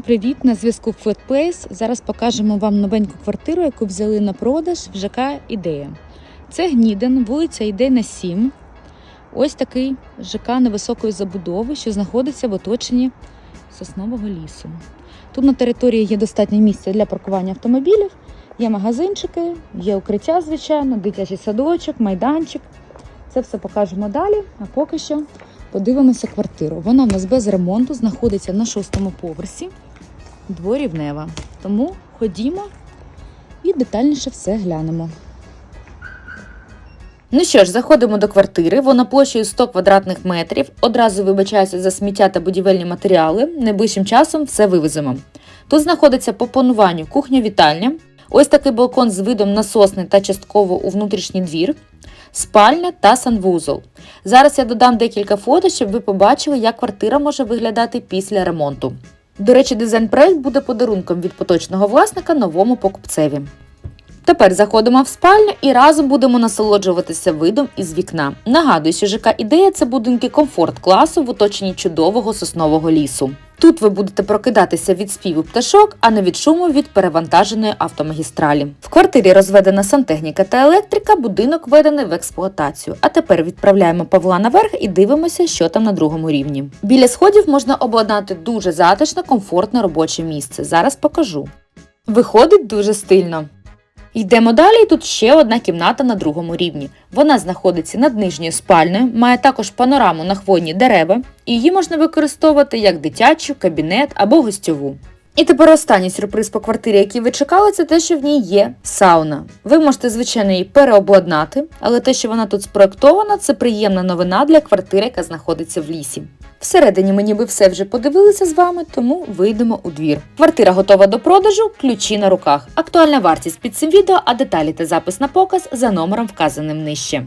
Привіт, на зв'язку Flat Place. Зараз покажемо вам новеньку квартиру, яку взяли на продаж в ЖК Ідея. Це Гніден, вулиця Ідейна 7. Ось такий ЖК невисокої забудови, що знаходиться в оточенні соснового лісу. Тут на території є достатньо місця для паркування автомобілів, є магазинчики, є укриття, звичайно, дитячий садочок, майданчик. Це все покажемо далі, а поки що подивимося квартиру. Вона в нас без ремонту, знаходиться на шостому поверсі, дворівнева. Тому ходімо і детальніше все глянемо. Ну що ж, заходимо до квартири. Вона площею 100 квадратних метрів. Одразу вибачаюся за сміття та будівельні матеріали. Найближчим часом все вивеземо. Тут знаходиться по плануванню кухня-вітальня. Ось такий балкон з видом на сосни та частково у внутрішній двір, спальня та санвузол. Зараз я додам декілька фото, щоб ви побачили, як квартира може виглядати після ремонту. До речі, дизайн-проект буде подарунком від поточного власника новому покупцеві. Тепер заходимо в спальню і разом будемо насолоджуватися видом із вікна. Нагадую, що ЖК ідея це будинки комфорт класу в оточенні чудового соснового лісу. Тут ви будете прокидатися від співу пташок, а не від шуму від перевантаженої автомагістралі. В квартирі розведена сантехніка та електрика, будинок введений в експлуатацію. А тепер відправляємо Павла наверх і дивимося, що там на другому рівні. Біля сходів можна обладнати дуже затишне, комфортне робоче місце. Зараз покажу. Виходить дуже стильно. Йдемо далі. Тут ще одна кімната на другому рівні. Вона знаходиться над нижньою спальною, має також панораму на хвойні дерева, і її можна використовувати як дитячу, кабінет або гостьову. І тепер останній сюрприз по квартирі, який ви чекали, це те, що в ній є сауна. Ви можете, звичайно, її переобладнати, але те, що вона тут спроектована, це приємна новина для квартири, яка знаходиться в лісі. Всередині ми ніби все вже подивилися з вами, тому вийдемо у двір. Квартира готова до продажу, ключі на руках. Актуальна вартість під цим відео, а деталі та запис на показ за номером вказаним нижче.